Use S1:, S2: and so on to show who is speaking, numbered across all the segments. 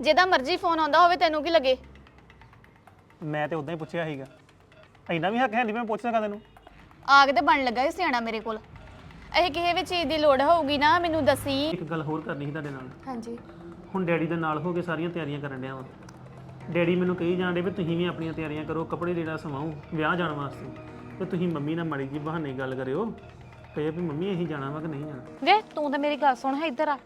S1: ਜਿਹਦਾ ਮਰਜ਼ੀ ਫੋਨ ਆਉਂਦਾ ਹੋਵੇ ਤੈਨੂੰ ਕੀ ਲੱਗੇ?
S2: ਮੈਂ ਤੇ ਉਦਾਂ ਹੀ ਪੁੱਛਿਆ ਸੀਗਾ। ਇੰਨਾ ਵੀ ਹੱਕ ਹੈ ਨਹੀਂ ਮੈਂ ਪੁੱਛ ਸਕਾਂ ਤੈਨੂੰ?
S1: ਆਗ ਤੇ ਬਣ ਲੱਗਾ ਸੀ ਸਿਆਣਾ ਮੇਰੇ ਕੋਲ। ਇਹ ਕਿਸੇ ਵੀ ਚੀਜ਼ ਦੀ ਲੋੜ ਹੋਊਗੀ ਨਾ ਮੈਨੂੰ ਦੱਸੀ।
S2: ਇੱਕ ਗੱਲ ਹੋਰ ਕਰਨੀ ਸੀ ਤੁਹਾਡੇ ਨਾਲ।
S1: ਹਾਂਜੀ।
S2: ਹੁਣ ਡੈਡੀ ਦੇ ਨਾਲ ਹੋ ਕੇ ਸਾਰੀਆਂ ਤਿਆਰੀਆਂ ਕਰਨ ਡਿਆ ਵਾ। ਡੈਡੀ ਮੈਨੂੰ ਕਹੀ ਜਾਂਦੇ ਵੀ ਤੁਸੀਂ ਵੀ ਆਪਣੀਆਂ ਤਿਆਰੀਆਂ ਕਰੋ ਕੱਪੜੇ ਜਿਹੜਾ ਸਵਾਓ ਵਿਆਹ ਜਾਣ ਵਾਸਤੇ। ਤੇ ਤੁਸੀਂ ਮੰਮੀ ਨਾਲ ਮਾੜੀ ਜੀ ਬਹਾਨੇ ਗੱਲ ਕਰਿਓ। ਕਹੇ ਵੀ ਮੰਮੀ ਅਸੀਂ ਜਾਣਾ ਵਾ ਕਿ ਨਹੀਂ ਜਾਣਾ।
S3: ਵੇ ਤੂੰ ਤਾਂ ਮੇਰੀ ਗੱਲ ਸੁਣ ਹੈ ਇੱਧਰ ਆ।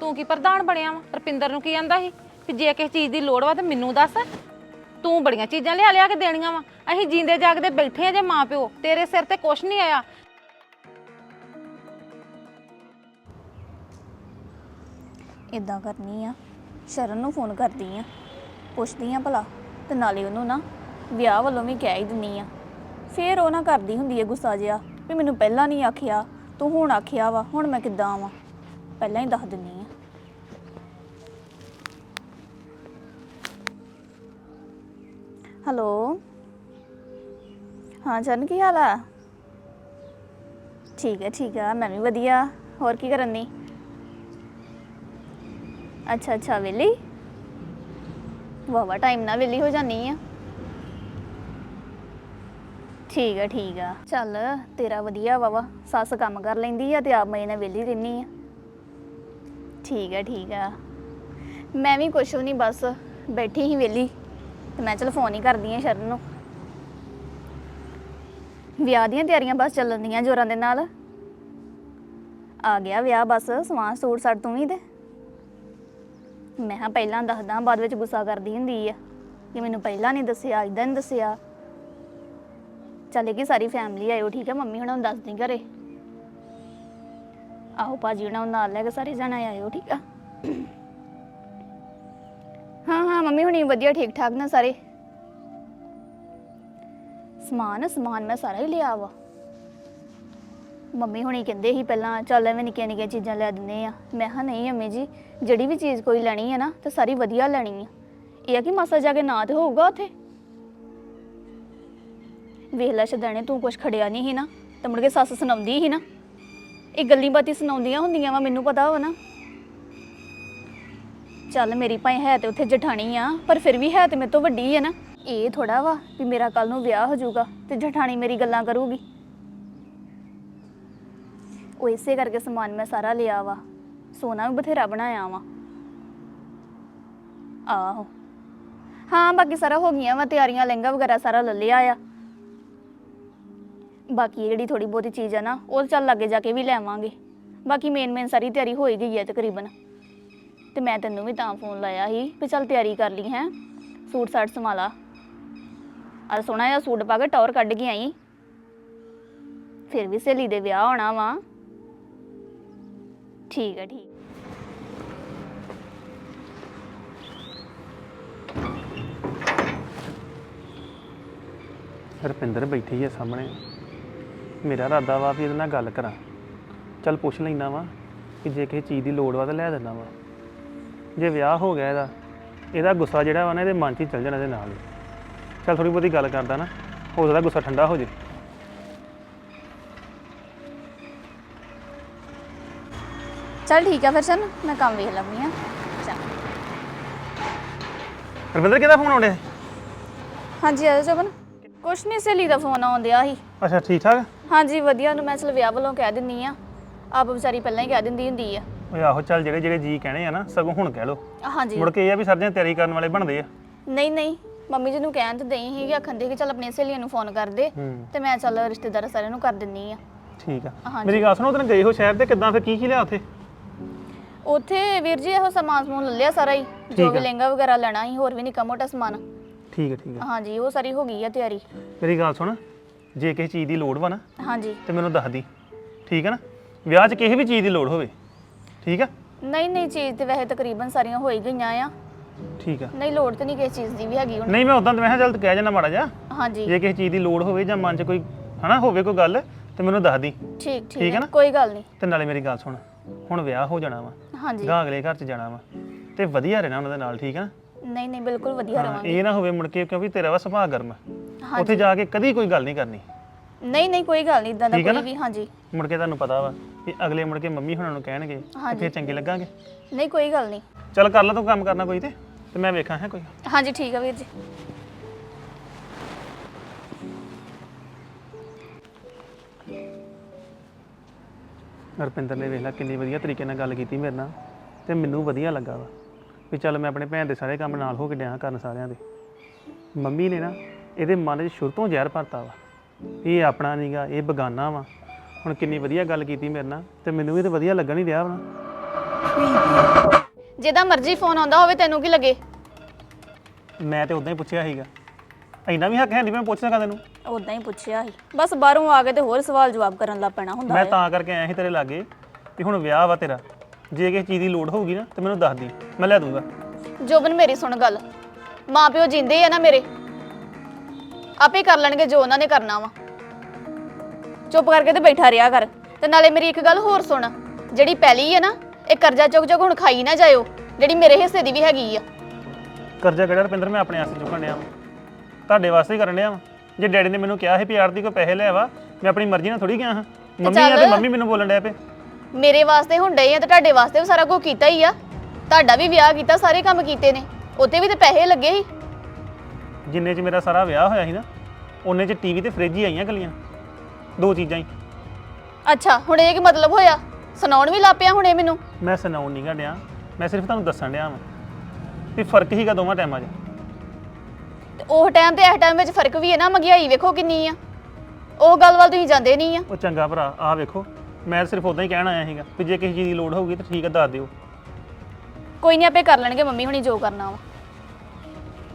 S3: ਤੂੰ ਕੀ ਪ੍ਰਧਾਨ ਬਣਿਆ ਵਾ? ਰਪਿੰਦਰ ਨੂੰ ਕੀ ਆਂਦਾ ਸੀ? ਕਿ ਜੇ ਕਿਸੇ ਚੀਜ਼ ਦੀ ਲੋੜ ਵਾ ਤਾਂ ਮੈਨੂੰ ਦੱਸ। ਤੂੰ ਬੜੀਆਂ ਚੀਜ਼ਾਂ ਲਿਆ ਲਿਆ ਕੇ ਦੇਣੀਆਂ ਵਾ। ਅਸੀਂ ਜੀਂਦੇ ਜਾਗਦੇ ਬੈਠੇ ਆ ਜੇ ਮਾਂ ਪਿਓ ਤੇਰੇ ਸਿਰ ਤੇ ਕੁਛ ਨਹੀਂ ਆਇਆ।
S1: ਇਦਾਂ ਕਰਨੀ ਆ। ਸ਼ਰਨ ਨੂੰ ਫੋਨ ਕਰਦੀ ਆ। ਪੁੱਛਦੀ ਆ ਭਲਾ, ਤੇ ਨਾਲੇ ਉਹਨੂੰ ਨਾ ਵਿਆਹ ਵੱਲੋਂ ਵੀ ਕਹਿ ਹੀ ਦਿੰਨੀ ਆ। ਫੇਰ ਉਹ ਨਾ ਕਰਦੀ ਹੁੰਦੀ ਹੈ ਗੁੱਸਾ ਜਿਹਾ, ਵੀ ਮੈਨੂੰ ਪਹਿਲਾਂ ਨਹੀਂ ਆਖਿਆ, ਤੂੰ ਹੁਣ ਆਖਿਆ ਵਾ, ਹੁਣ ਮੈਂ ਕਿੱਦਾਂ ਆਵਾਂ। ਪਹਿਲਾਂ ਹੀ ਦੱਸ ਦਿੰਨੀ ਆ। ਹੈਲੋ? ਹਾਂ, ਚਰਨ, ਕੀ ਹਾਲ ਆ? ਠੀਕ ਹੈ ਠੀਕ ਆ, ਮੈਂ ਵੀ ਵਧੀਆ। ਹੋਰ ਕੀ ਕਰਨ ਦੀ ਅੱਛਾ ਅੱਛਾ ਵਿਲੀ ਵਾਵਾ ਟਾਈਮ ਨਾਲ ਵਿਲੀ ਹੋ ਜਾਨੀ ਆ। ਠੀਕ ਆ ਠੀਕ ਆ। ਚੱਲ, ਤੇਰਾ ਵਧੀਆ ਵਾਵਾ ਸੱਸ ਕੰਮ ਕਰ ਲੈਂਦੀ ਆ ਤੇ ਆਪ ਮੈਂ ਨਾਲ ਵਿਲੀ ਰਹਿਨੀ ਆ। ਠੀਕ ਆ ਠੀਕ ਆ ਮੈਂ ਵੀ ਕੁਛ ਵੀ ਨਹੀਂ ਬਸ ਬੈਠੀ ਹੀ ਵਿਲੀ ਤੇ ਮੈਂ ਚਲ ਫੋਨ ਹੀ ਕਰਦੀ ਆ ਸ਼ਰਨ ਨੂੰ। ਵਿਆਹ ਦੀਆਂ ਤਿਆਰੀਆਂ ਬਸ ਚੱਲਣ ਦੀਆਂ ਜੋਰਾਂ ਦੇ ਨਾਲ। ਆ ਗਿਆ ਵਿਆਹ ਬਸ ਸਵਾਂ ਸੂਟ ਸਾਟ ਤੂੰ ਵੀ ਤੇ ਮੈਂ ਕਿਹਾ ਪਹਿਲਾਂ ਦੱਸਦਾ, ਬਾਅਦ ਵਿੱਚ ਗੁੱਸਾ ਕਰਦੀ ਹੁੰਦੀ ਆ। ਕਿ ਮੈਨੂੰ ਪਹਿਲਾਂ ਨਹੀਂ ਦੱਸਿਆ ਇਦਾਂ ਨਹੀਂ ਦੱਸਿਆ। ਚੱਲੇ ਕਿ ਸਾਰੀ ਫੈਮਿਲੀ ਆਇਓ ਠੀਕ ਹੈ, ਮੰਮੀ ਹੁਣਾਂ ਨੂੰ ਦੱਸਦੀ ਘਰੇ। ਆਹੋ ਭਾਜੀ ਉਹਨਾਂ ਨੂੰ ਨਾਲ ਲੈ ਕੇ ਸਾਰੇ ਜਣੇ ਆਇਓ ਠੀਕ ਆ? ਹਾਂ ਹਾਂ, ਮੰਮੀ ਹੁਣੀ ਵਧੀਆ, ਠੀਕ ਠਾਕ ਨਾ ਸਾਰੇ। ਸਮਾਨ ਸਮਾਨ ਮੈਂ ਸਾਰਾ ਹੀ ਲਿਆ ਵਾ। ਮੰਮੀ ਹੁਣੀ ਕਹਿੰਦੇ ਸੀ ਪਹਿਲਾਂ, ਚੱਲ ਐਵੇਂ ਨਿੱਕੀਆਂ ਨਿੱਕੀਆਂ ਚੀਜ਼ਾਂ ਲੈ ਦਿੰਦੇ ਆ। ਮੈਂ ਕਿਹਾ, ਨਹੀਂ ਅੰਮੀ ਜੀ, ਜਿਹੜੀ ਵੀ ਚੀਜ਼ ਕੋਈ ਲੈਣੀ ਹੈ ਨਾ, ਤੇ ਸਾਰੀ ਵਧੀਆ ਲੈਣੀ ਆ। ਇਹ ਆ ਕਿ ਮਾਸਾ ਜਾ ਕੇ ਨਾ ਤੇ ਹੋਊਗਾ ਉੱਥੇ? ਵੇਖ ਲੈ ਸ਼ਦਾਣੇ, ਤੂੰ ਕੁਛ ਖੜਿਆ ਨਹੀਂ ਸੀ ਨਾ, ਤੇ ਮੁੜ ਕੇ ਸੱਸ ਸੁਣਾਉਂਦੀ ਸੀ ਨਾ। ਇਹ ਗੱਲੀ ਬਾਤੀ ਸੁਣਾਉਂਦੀਆਂ ਹੁੰਦੀਆਂ ਵਾ, ਮੈਨੂੰ ਪਤਾ ਵਾ ਨਾ। ਚੱਲ ਮੇਰੀ ਭਾਈ ਹੈ ਤੇ ਉੱਥੇ ਜਠਾਣੀ ਆ, ਪਰ ਫਿਰ ਵੀ ਹੈ ਤੇ ਮੇਰੇ ਤੋਂ ਵੱਡੀ ਆ ਨਾ। ਇਹ ਥੋੜਾ ਵਾ ਵੀ ਮੇਰਾ ਕੱਲ ਨੂੰ ਵਿਆਹ ਹੋ ਜਾਊਗਾ ਤੇ ਜਠਾਣੀ ਮੇਰੀ ਗੱਲਾਂ ਕਰੂਗੀ। ਉਹ ਇਸੇ ਕਰਕੇ ਸਮਾਨ ਮੈਂ ਸਾਰਾ ਲਿਆ ਵਾ, ਸੋਨਾ ਵੀ ਬਥੇਰਾ ਬਣਾਇਆ ਵਾ। ਆਹੋ। ਹਾਂ, ਬਾਕੀ ਸਾਰਾ ਹੋ ਗਈਆਂ ਵਾ, ਤਿਆਰੀਆਂ, ਲਹਿੰਗਾ ਵਗੈਰਾ ਸਾਰਾ ਲੈ ਲਿਆ ਆ। ਬਾਕੀ ਜਿਹੜੀ ਥੋੜੀ ਬਹੁਤੀ ਚੀਜ਼ ਆ ਨਾ, ਉਹ ਚੱਲ ਲੱਗੇ ਜਾ ਕੇ ਵੀ ਲੈਵਾਂਗੇ ਬਾਕੀ ਮੇਨ ਮੇਨ ਸਾਰੀ ਤਿਆਰੀ ਹੋ ਹੀ ਗਈ ਹੈ ਤਕਰੀਬਨ। ਤੇ ਮੈਂ ਤੈਨੂੰ ਵੀ ਤਾਂ ਫੋਨ ਲਾਇਆ ਸੀ ਵੀ ਚੱਲ ਤਿਆਰੀ ਕਰ ਲਈ ਹੈ। ਸੂਟ ਸਾਟ ਸੰਭਾਲਾ ਆ ਸੋਹਣਾ ਜਿਹਾ ਸੂਟ ਪਾ ਕੇ ਟੌਰ ਕੱਢ ਕੇ ਆਈ। ਫਿਰ ਵੀ ਸਹੇਲੀ ਦੇ ਵਿਆਹ ਹੋਣਾ ਵਾ। ਠੀਕ ਹੈ ਠੀਕ।
S2: ਰਪਿੰਦਰ ਬੈਠੀ ਹੈ ਸਾਹਮਣੇ। ਮੇਰਾ ਇਰਾਦਾ ਵਾ ਵੀ ਇਹਦੇ ਨਾਲ ਗੱਲ ਕਰਾਂ। ਚੱਲ ਪੁੱਛ ਲੈਣਾ ਵਾ ਕਿ ਜੇ ਕਿਸੇ ਚੀਜ਼ ਦੀ ਲੋੜ ਵਾ ਤਾਂ ਲੈ ਦੇਣਾ ਵਾ। ਜੇ ਵਿਆਹ ਹੋ ਗਿਆ ਇਹਦਾ ਇਹਦਾ ਗੁੱਸਾ ਜਿਹੜਾ ਵਾ ਨਾ ਇਹਦੇ ਮਨ 'ਚ ਹੀ ਚੱਲ ਜਾਣਾ ਇਹਦੇ ਨਾਲ ਹੀ। ਚੱਲ ਥੋੜੀ ਬਹੁਤੀ ਗੱਲ ਕਰਦਾ ਨਾ ਹੋ ਸਕਦਾ ਗੁੱਸਾ ਠੰਡਾ ਹੋ ਜੇ।
S1: ਚੱਲ ਠੀਕ ਆ ਫਿਰ ਸਨ ਮੈਂ ਕੰਮ ਵੇਖ ਲਵਾਂਗੀ ਆ। ਚੱਲ।
S2: ਰਪਿੰਦਰ ਕਿਹਦਾ ਫੋਨ ਆਉਂਦਾ
S1: ਹਾਂਜੀ ਆ ਜਾਓ ਜਬਨ। ਕੁਛ ਨਹੀਂ ਸਹੇਲੀ ਦਾ ਫੋਨ ਆਉਂਦਿਆ ਸੀ।
S2: ਅੱਛਾ ਠੀਕ ਠਾਕ?
S1: ਹਾਂਜੀ ਵਧੀਆ ਨੂੰ ਮੈਂ ਚਲ ਵਿਆਹ ਵੱਲੋਂ ਕਹਿ ਦਿੰਨੀ ਆ। ਆਪ ਵਿਚਾਰੀ ਪਹਿਲਾਂ ਹੀ ਕਹਿ ਦਿੰਦੀ ਹੁੰਦੀ ਆ।
S2: ਓਏ ਆਹੋ ਚੱਲ ਜਿਹੜੇ ਜਿਹੜੇ ਜੀ ਕਹਿਣੇ ਆ ਨਾ ਸਗੋਂ ਹੁਣ ਕਹਿ ਲੋ
S1: ਹਾਂਜੀ।
S2: ਮੁੜ ਕੇ ਇਹ ਆ ਵੀ ਸਰਦੀਆਂ ਤਿਆਰੀ ਕਰਨ ਵਾਲੇ ਬਣਦੇ ਆ।
S1: ਨਹੀਂ ਨਹੀਂ ਮੰਮੀ ਜੀ ਨੂੰ ਕਹਿਣ ਤੇ ਦਈ ਕਿ ਆਖਣ ਦੇ ਕਿ ਚੱਲ ਆਪਣੀਆਂ ਸਹੇਲੀਆਂ ਨੂੰ ਫੋਨ ਕਰ ਦੇ
S2: ਹੂੰ।
S1: ਤੇ ਮੈਂ ਚੱਲ ਰਿਸ਼ਤੇਦਾਰ ਸਾਰਿਆਂ ਨੂੰ ਕਰ ਦਿੰਨੀ ਆ।
S2: ਠੀਕ ਆ।
S1: ਹਾਂਜੀ।
S2: ਮੇਰੀ ਗੱਲ ਸੁਣੋ ਉਦੋਂ ਗਏ ਹੋ ਸ਼ਹਿਰ ਤੇ ਕਿੱਦਾਂ ਫਿਰ ਕੀ ਕੀ ਲਿਆ ਉੱਥੇ?
S1: ਉੱਥੇ ਵੀਰ ਜੀ ਇਹੋ ਸਮਾਨ ਸਮੂਨ ਲੈ ਲਿਆ ਸਾਰਾ ਹੀ ਜੋ
S2: ਠੀਕ
S1: ਵੀ
S2: ਆ।
S1: ਲਹਿੰਗਾ ਵਗੈਰਾ ਲੈਣਾ ਸੀ ਹੋਰ ਵੀ ਨਿੱਕਾ ਮੋਟਾ ਸਮਾਨ।
S2: ਠੀਕ ਹੈ ਠੀਕ ਹੈ।
S1: ਹਾਂਜੀ ਉਹ ਸਾਰੀ ਹੋ ਗਈ ਆ ਤਿਆਰੀ।
S2: ਮੇਰੀ ਗੱਲ ਸੁਣ ਜੇ ਕਿਸੇ ਚੀਜ਼ ਦੀ ਲੋੜ ਵਾ ਨਾ
S1: ਹਾਂਜੀ।
S2: ਤੇ ਮੈਨੂੰ ਦੱਸ ਦੀ। ਠੀਕ ਹੈ ਨਾ? ਵਿਆਹ 'ਚ ਕਿਸੇ ਵੀ ਚੀਜ਼ ਦੀ ਲੋੜ ਹੋਵੇ। ਠੀਕ ਆ?
S1: ਨਹੀਂ ਨਹੀਂ ਚੀਜ਼ ਤੇ ਵੈਸੇ ਤਕਰੀਬਨ ਸਾਰੀਆਂ ਹੋ ਹੀ ਗਈਆਂ ਆ।
S2: ਠੀਕ ਆ।
S1: ਨਹੀਂ ਲੋੜ ਤੇ ਨਹੀਂ ਕਿਸੇ ਚੀਜ਼ ਦੀ ਵੀ ਹੈਗੀ ਹੁਣ।
S2: ਨਹੀਂ ਮੈਂ ਉਦਾਂ ਤਾਂ ਮੈਂ ਕਿਹਾ ਚੱਲ ਕਹਿ ਜਾਣਾ ਮਾੜਾ ਜਾ
S1: ਹਾਂਜੀ।
S2: ਜੇ ਕਿਸੇ ਚੀਜ਼ ਦੀ ਲੋੜ ਹੋਵੇ ਜਾਂ ਮਨ 'ਚ ਕੋਈ ਹਨਾ ਹੋਵੇ ਕੋਈ ਗੱਲ ਤੇ ਮੈਨੂੰ ਦੱਸ ਦੀ।
S1: ਠੀਕ
S2: ਠੀਕ
S1: ਠੀਕ
S2: ਹੈ
S1: ਹੈ
S2: ਨਾ?
S1: ਕੋਈ ਗੱਲ ਨਹੀਂ।
S2: ਤੇ ਨਾਲੇ ਮੇਰੀ ਗੱਲ ਸੁਣ ਹੁਣ ਵਿਆਹ ਹੋ ਜਾਣਾ ਵਾ।
S1: ਹਾਂਜੀ।
S2: ਗਾਂ ਅਗਲੇ ਘਰ 'ਚ ਜਾਣਾ ਵਾ। ਤੇ ਵਧੀਆ ਰਹਿਣਾ ਉਹਨਾਂ ਦੇ ਨਾਲ ਠੀਕ ਹੈ ਨਾ?
S1: ਨਹੀਂ ਨਹੀਂ ਬਿਲਕੁਲ ਵਧੀਆ
S2: ਹਾਂ,
S1: ਰਵਾਂਗੇ।
S2: ਇਹ ਨਾ ਹੋਵੇ ਮੁੜ ਕੇ ਕਿਉਂਕਿ ਤੇਰਾ ਵਾ ਸੁਭਾਅ ਗਰਮ।
S1: ਹਾਂਜੀ।
S2: ਉੱਥੇ ਜਾ ਕੇ ਕਦੀ ਕੋਈ ਗੱਲ ਨਹੀਂ ਕਰਨੀ।
S1: ਨਹੀਂ ਨਹੀਂ ਕੋਈ ਗੱਲ ਨਹੀਂ ਇਦਾਂ ਦਾ
S2: ਠੀਕ ਹੈ
S1: ਕੋਈ
S2: ਨਾ?
S1: ਵੀ ਹਾਂਜੀ।
S2: ਮੁੜ ਕੇ ਤੁਹਾਨੂੰ ਪਤਾ ਵਾ ਕਿ ਅਗਲੇ ਮੁੜ ਕੇ ਮੰਮੀ ਹੁਣਾਂ ਨੂੰ ਕਹਿਣਗੇ ਤੇ
S1: ਹਾਂਜੀ।
S2: ਫਿਰ ਚੰਗੇ ਲੱਗਾਂਗੇ।
S1: ਨਹੀਂ ਕੋਈ ਗੱਲ ਨਹੀਂ।
S2: ਚੱਲ ਕਰ ਲੈ ਤੂੰ ਕੰਮ ਕਰਨਾ ਕੋਈ ਤੇ ਤੇ ਮੈਂ ਵੇਖਾਂ ਹੈ ਕੋਈ
S1: ਹਾਂਜੀ ਠੀਕ ਆ ਵੀਰ ਜੀ।
S2: ਰੁਪਿੰਦਰ ਨੇ ਵੇਖ ਲਾ ਕਿੰਨੀ ਵਧੀਆ ਤਰੀਕੇ ਨਾਲ ਗੱਲ ਕੀਤੀ ਮੇਰੇ ਨਾਲ ਤੇ ਮੈਨੂੰ ਵਧੀਆ ਲੱਗਾ ਵਾ। ਵੀ ਚੱਲ ਮੈਂ ਆਪਣੇ ਭੈਣ ਦੇ ਸਾਰੇ ਕੰਮ ਨਾਲ ਹੋ ਕੇ ਡਿਆ ਕਰਨ ਸਾਰਿਆਂ ਦੇ। ਮੰਮੀ ਨੇ ਨਾ ਇਹਦੇ ਮਨ 'ਚ ਸ਼ੁਰੂ ਤੋਂ ਜ਼ਹਿਰ ਭਰਤਾ ਵਾ। ਇਹ ਆਪਣਾ ਨਹੀਂਗਾ ਇਹ ਬਗਾਨਾ ਵਾ। ਹੁਣ ਕਿੰਨੀ ਵਧੀਆ ਗੱਲ ਕੀਤੀ ਮੇਰੇ ਨਾਲ ਤੇ ਮੈਨੂੰ ਵੀ ਤੇ ਵਧੀਆ ਲੱਗਣ ਹੀ ਰਿਹਾ ਵਾ
S1: ਜਿਹਦਾ ਮਰਜ਼ੀ ਫੋਨ ਆਉਂਦਾ ਹੋਵੇ ਤੈਨੂੰ ਕੀ ਲੱਗੇ?
S2: ਮੈਂ ਤੇ ਉਦਾਂ ਹੀ ਪੁੱਛਿਆ ਸੀਗਾ। ਇੰਨਾ ਵੀ ਹੱਕ ਹੈ ਨਹੀਂ ਮੈਂ ਪੁੱਛ ਸਕਾਂ ਤੈਨੂੰ?
S1: ਉਦਾਂ ਹੀ ਪੁੱਛਿਆ ਸੀ। ਬਸ ਬਾਹਰੋਂ ਆ ਕੇ ਤੇ ਹੋਰ ਸਵਾਲ ਜਵਾਬ ਕਰਨ ਲੱਗ ਪੈਣਾ ਹੁੰਦਾ
S2: ਮੈਂ
S1: ਹੈ।
S2: ਤਾਂ ਕਰਕੇ ਆਇਆ ਸੀ ਤੇਰੇ ਲਾਗੇ ਵੀ ਹੁਣ ਵਿਆਹ ਵਾ ਤੇਰਾ। ਜੇ ਕਿਸੇ ਚੀਜ਼ ਦੀ ਲੋੜ ਹੋਊਗੀ ਨਾ ਤੇ ਮੈਨੂੰ ਦੱਸ ਦੀ ਮੈਂ ਲੈ ਦੂੰਗਾ
S1: ਜੋਬਨ ਮੇਰੀ ਸੁਣ ਗੱਲ। ਮਾਂ ਪਿਓ ਜਿੰਦੇ ਆ ਨਾ ਮੇਰੇ ਆਪੇ ਕਰ ਲੈਣਗੇ ਜੋ ਉਹਨਾਂ ਨੇ ਕਰਨਾ ਵਾ। ਚੁੱਪ ਕਰਕੇ ਤੇ ਬੈਠਾ ਰਿਹਾ ਕਰ ਤੇ ਨਾਲੇ ਮੇਰੀ ਇੱਕ ਗੱਲ ਹੋਰ ਸੁਣ। ਜਿਹੜੀ ਪਹਿਲੀ ਹੈ ਨਾ ਇਹ ਕਰਜ਼ਾ ਚੁੱਕ ਚੁੱਕ ਹੁਣ ਖਾਈ ਨਾ ਜਾਇਓ ਜਿਹੜੀ ਮੇਰੇ ਹਿੱਸੇ ਦੀ ਵੀ ਹੈਗੀ ਆ।
S2: ਕਰਜ਼ਾ ਕਿਹੜਾ ਰੁਪਿੰਦਰ ਮੈਂ ਆਪਣੇ ਆਸਤੇ ਚੁੱਕਣ ਡਿਆ ਵਾਂ। ਤੁਹਾਡੇ ਵਾਸਤੇ ਹੀ ਕਰਨ ਡਿਆ ਵਾਂ। ਜੇ ਡੈਡੀ ਨੇ ਮੈਨੂੰ ਕਿਹਾ ਸੀ ਵੀ ਆਰਤੀ ਕੋ ਪੈਸੇ ਲੈ ਵਾ ਮੈਂ ਆਪਣੀ ਮਰਜ਼ੀ ਨਾਲ ਥੋੜੀ ਗਿਆ ਹਾਂ। ਮੰਮੀ ਆ ਤੇ
S1: ਚੱਲ।
S2: ਮੰਮੀ ਮੈਨੂੰ ਬੋਲਣ ਡਿਆ ਪਏ।
S1: ਮੇਰੇ ਵਾਸਤੇ ਹੁਣ ਡਏ ਆ ਤੇ ਤੁਹਾਡੇ ਵਾਸਤੇ ਵੀ ਸਾਰਾ ਕੁਝ ਕੀਤਾ ਹੀ ਆ। ਤੁਹਾਡਾ ਵੀ ਵਿਆਹ ਕੀਤਾ ਸਾਰੇ ਕੰਮ ਕੀਤੇ ਨੇ। ਉੱਤੇ ਵੀ ਤੇ ਪੈਸੇ ਲੱਗੇ ਸੀ।
S2: ਜਿੰਨੇ ਚ ਮੇਰਾ ਸਾਰਾ ਵਿਆਹ ਹੋਇਆ ਸੀ ਨਾ ਉਹਨੇ ਚ ਟੀਵੀ ਤੇ ਫ੍ਰਿਜ ਹੀ ਆਈਆਂ ਕੱਲੀਆਂ ਦੋ ਚੀਜ਼ਾਂ ਹੀ।
S1: ਅੱਛਾ ਹੁਣ ਇਹ ਕੀ ਮਤਲਬ ਹੋਇਆ? ਸੁਣਾਉਣ ਵੀ ਲੱਪਿਆ ਹੁਣੇ ਮੈਨੂੰ।
S2: ਮੈਂ ਸੁਣਾਉਣ ਨਹੀਂ ਡਿਆ ਮੈਂ ਸਿਰਫ ਤੁਹਾਨੂੰ ਦੱਸਣ ਡਿਆ ਵਾਂ ਵੀ ਫ਼ਰਕ ਹੀਗਾ ਦੋਵਾਂ ਟਾਈਮਾਂ 'ਚ।
S1: ਤੇ ਉਹ ਟਾਈਮ ਤੇ ਇਸ ਟਾਈਮ ਵਿੱਚ ਫ਼ਰਕ ਵੀ ਹੈ ਨਾ ਮਹਿੰਗਾਈ ਵੇਖੋ ਕਿੰਨੀ ਆ। ਉਹ ਗੱਲ ਵੱਲ ਤੁਸੀਂ ਜਾਂਦੇ ਨਹੀਂ ਆ।
S2: ਉਹ ਚੰਗਾ ਭਰਾ ਆਹ ਵੇਖੋ ਮੈਂ ਸਿਰਫ ਉਦਾਂ ਹੀ ਕਹਿਣ ਆਇਆ ਸੀਗਾ ਵੀ ਜੇ ਕਿਸੇ ਚੀਜ਼ ਦੀ ਲੋੜ ਹੋਊਗੀ ਤਾਂ ਠੀਕ ਹੈ ਦੱਸ ਦਿਓ।
S1: ਕੋਈ ਨਹੀਂ ਆਪੇ ਕਰ ਲੈਣਗੇ ਮੰਮੀ ਹੁਣੀ ਜੋ ਕਰਨਾ ਵਾ।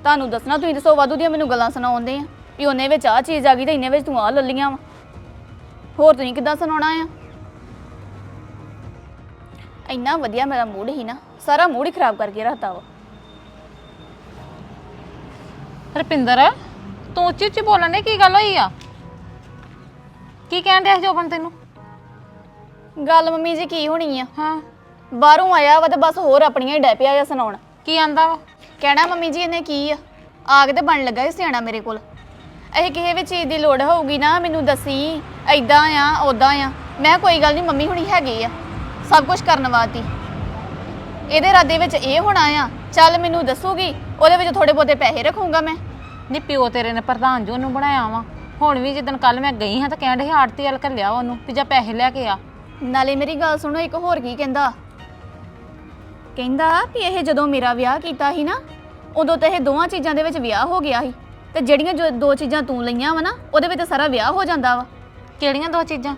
S1: ਤੁਹਾਨੂੰ ਦੱਸਣਾ ਤੁਸੀਂ ਦੱਸੋ ਵਾਧੂ ਦੀਆਂ ਮੈਨੂੰ ਗੱਲਾਂ ਸੁਣਾਉਂਦੇ ਆ। ਵੀ ਉਹਨੇ ਵਿੱਚ ਆਹ ਚੀਜ਼ ਆ ਗਈ ਤੇ ਇੰਨੇ ਵਿੱਚ ਤੂੰ ਆਹ ਲੱਲੀਆਂ ਵਾ। ਹੋਰ ਤੁਸੀਂ ਕਿੱਦਾਂ ਸੁਣਾਉਣਾ ਆ? ਇੰਨਾ ਵਧੀਆ ਮੇਰਾ ਮੂਡ ਹੀ ਨਾ ਸਾਰਾ ਮੂਡ ਹੀ ਖਰਾਬ ਕਰਕੇ ਰੱਖਤਾ ਵਾ।
S3: ਰਪਿੰਦਰ ਤੂੰ ਉੱਚੀ ਉੱਚੀ ਬੋਲਣ ਦੇ ਕੀ ਗੱਲ ਹੋਈ ਆ? ਕੀ ਕਹਿਣ ਡਿਆ ਸੀ ਜੋਬਨ ਤੈਨੂੰ?
S1: ਗੱਲ ਮੰਮੀ ਜੀ ਕੀ ਹੋਣੀ ਆ?
S3: ਹਾਂ।
S1: ਬਾਹਰੋਂ ਆਇਆ ਵਾ ਤੇ ਬਸ ਹੋਰ ਆਪਣੀਆਂ ਹੀ ਡੈ ਪਿਆ ਆ ਸੁਣਾਉਣ।
S3: ਕੀ ਆਂਦਾ ਵਾ?
S1: ਕਹਿਣਾ ਮੰਮੀ ਜੀ ਇਹਨੇ ਕੀ ਆ? ਆਗ ਤੇ ਬਣ ਲੱਗਾ ਸੀ ਸਿਆਣਾ ਮੇਰੇ ਕੋਲ। ਇਹ ਕਿਸੇ ਵੀ ਚੀਜ਼ ਦੀ ਲੋੜ ਹੋਊਗੀ ਨਾ ਮੈਨੂੰ ਦੱਸੀ ਐਦਾਂ ਆ ਉਦਾਂ ਆ। ਮੈਂ ਕੋਈ ਗੱਲ ਨਹੀਂ ਮੰਮੀ ਹੁਣੀ ਹੈਗੇ ਆ। ਸਭ ਕੁਝ ਕਰਨ ਵਾਸਤੇ। ਇਹਦੇ ਇਰਾਦੇ ਵਿੱਚ ਇਹ ਹੋਣਾ ਆ ਚੱਲ ਮੈਨੂੰ ਦੱਸੂਗੀ ਉਹਦੇ ਵਿੱਚ ਥੋੜੇ ਬਹੁਤੇ ਪੈਸੇ ਰੱਖੂੰਗਾ ਮੈਂ।
S3: ਨੀ ਪਿਓ ਤੇਰੇ ਨੇ ਪ੍ਰਧਾਨ ਜੋ ਨੂੰ ਬਣਾਇਆ ਵਾ। ਹੁਣ ਵੀ ਜਿੱਦਣ ਕੱਲ ਮੈਂ ਗਈ ਹਾਂ ਤਾਂ ਕਹਿਣ ਡਈ ਆੜਤੀ ਵਾਲ ਘੱਲਿਆ ਉਹਨੂੰ ਵੀ ਜਾ ਪੈਸੇ ਲੈ ਕੇ ਆ।
S1: ਨਾਲੇ ਮੇਰੀ ਗੱਲ ਸੁਣੋ ਇੱਕ ਹੋਰ ਕੀ ਕਹਿੰਦਾ? ਕਹਿੰਦਾ ਵੀ ਇਹ ਜਦੋਂ ਮੇਰਾ ਵਿਆਹ ਕੀਤਾ ਸੀ ਨਾ ਉਦੋਂ ਤਾਂ ਇਹ ਦੋਵਾਂ ਚੀਜ਼ਾਂ ਦੇ ਵਿੱਚ ਵਿਆਹ ਹੋ ਗਿਆ ਸੀ। ਤੇ ਜਿਹੜੀਆਂ ਜੋ ਦੋ ਚੀਜ਼ਾਂ ਤੂੰ ਲਈਆਂ ਵਾ ਨਾ ਉਹਦੇ ਵਿੱਚ ਤਾਂ ਸਾਰਾ ਵਿਆਹ ਹੋ ਜਾਂਦਾ ਵਾ।
S3: ਕਿਹੜੀਆਂ ਦੋ ਚੀਜ਼ਾਂ?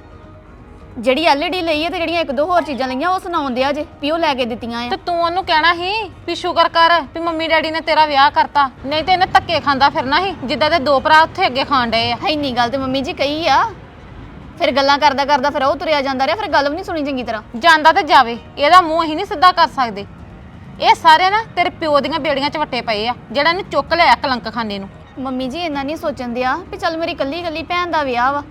S1: ਜਿਹੜੀ ਐਲਈਡੀ ਲਈ ਹੈ ਤੇ ਜਿਹੜੀਆਂ ਇੱਕ ਦੋ ਹੋਰ ਚੀਜ਼ਾਂ ਲਈਆਂ ਉਹ ਸੁਣਾਉਂਦੇ ਆ ਜੇ ਵੀ ਉਹ ਲੈ ਕੇ ਦਿੱਤੀਆਂ ਆ।
S3: ਤੇ ਤੂੰ ਉਹਨੂੰ ਕਹਿਣਾ ਸੀ ਵੀ ਸ਼ੁਕਰ ਕਰ ਵੀ ਮੰਮੀ ਡੈਡੀ ਨੇ ਤੇਰਾ ਵਿਆਹ ਕਰਤਾ ਨਹੀਂ ਤੇ ਇਹਨੇ ਧੱਕੇ ਖਾਂਦਾ ਫਿਰਨਾ ਸੀ ਜਿੱਦਾਂ ਦੇ ਦੋ ਭਰਾ ਉੱਥੇ ਅੱਗੇ ਖਾਣ ਡਏ ਆ।
S1: ਹੈ ਇੰਨੀ ਗੱਲ ਤੇ ਮੰਮੀ ਜੀ ਕਹੀ ਆ ਫਿਰ ਗੱਲਾਂ ਕਰਦਾ ਕਰਦਾ ਫਿਰ ਉਹ ਤੁਰਿਆ ਜਾਂਦਾ ਰਿਹਾ ਫਿਰ ਗੱਲ ਵੀ ਨਹੀਂ ਸੁਣੀ ਚੰਗੀ ਤਰ੍ਹਾਂ।
S3: ਜਾਂਦਾ ਤੇ ਜਾਵੇ ਇਹਦਾ ਮੂੰਹ ਅਸੀਂ ਨਹੀਂ ਸਿੱਧਾ ਕਰ ਸਕਦੇ। ਇਹ ਸਾਰੇ ਨਾ ਤੇਰੇ ਪਿਓ ਦੀਆਂ ਬੇੜੀਆਂ 'ਚ ਵੱਟੇ ਪਏ ਆ ਜਿਹੜਾ ਇਹਨੂੰ ਚੁੱਕ ਲਿਆ ਕਲੰਕ ਖਾਨੇ ਨੂੰ।
S1: ਮੰਮੀ ਜੀ ਇੰਨਾ ਨਹੀਂ ਸੋਚਣ ਦਿਆ ਵੀ ਚੱਲ ਮੇਰੀ ਕੱਲੀ ਕੱਲੀ ਭੈਣ ਦਾ ਵਿਆਹ ਵਾ